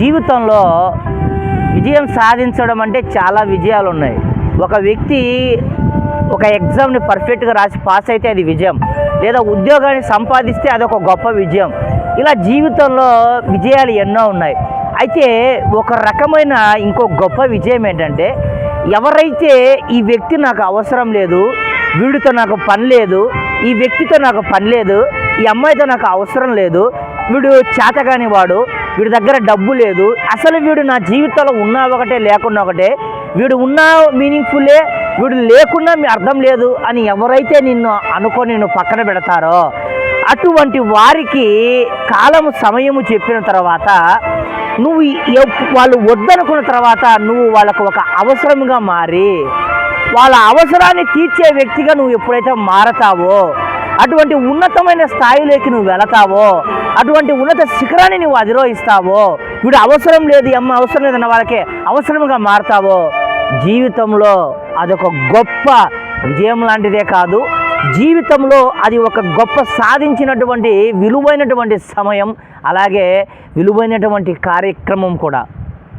జీవితంలో విజయం సాధించడం అంటే చాలా విజయాలు ఉన్నాయి ఒక వ్యక్తి ఒక ఎగ్జామ్ని పర్ఫెక్ట్గా రాసి పాస్ అయితే అది విజయం. లేదా ఉద్యోగాన్ని సంపాదిస్తే అదొక గొప్ప విజయం. ఇలా జీవితంలో విజయాలు ఎన్నో ఉన్నాయి. అయితే ఒక రకమైన ఇంకో గొప్ప విజయం ఏంటంటే ఎవరైతే ఈ వ్యక్తి నాకు అవసరం లేదు వీడితో నాకు పని లేదు ఈ వ్యక్తితో నాకు పని లేదు ఈ అమ్మాయితో నాకు అవసరం లేదు వీడు చేతగాని వాడు వీడి దగ్గర డబ్బు లేదు. అసలు వీడు నా జీవితంలో ఉన్నా ఒకటే లేకున్నా ఒకటే వీడు ఉన్నా మీనింగ్ఫుల్లే వీడు లేకున్నా మీ అర్థం లేదు అని ఎవరైతే నిన్ను అనుకొని నిన్ను పక్కన పెడతారో అటువంటి వారికి కాలము సమయము చెప్పిన తర్వాత నువ్వు వాళ్ళు వద్దనుకున్న తర్వాత నువ్వు వాళ్ళకు ఒక అవసరంగా మారి వాళ్ళ అవసరాన్ని తీర్చే వ్యక్తిగా నువ్వు ఎప్పుడైతే మారతావో అటువంటి ఉన్నతమైన స్థాయిలోకి నువ్వు వెళతావో అటువంటి ఉన్నత శిఖరాన్ని నువ్వు అధిరోహిస్తావో వీడు అవసరం లేదు అమ్మ అవసరం లేదన్న వాళ్ళకి అవసరంగా మారతావో జీవితంలో అదొక గొప్ప విజయం లాంటిదే కాదు. జీవితంలో అది ఒక గొప్ప సాధించినటువంటి విలువైనటువంటి సమయం అలాగే విలువైనటువంటి కార్యక్రమం కూడా.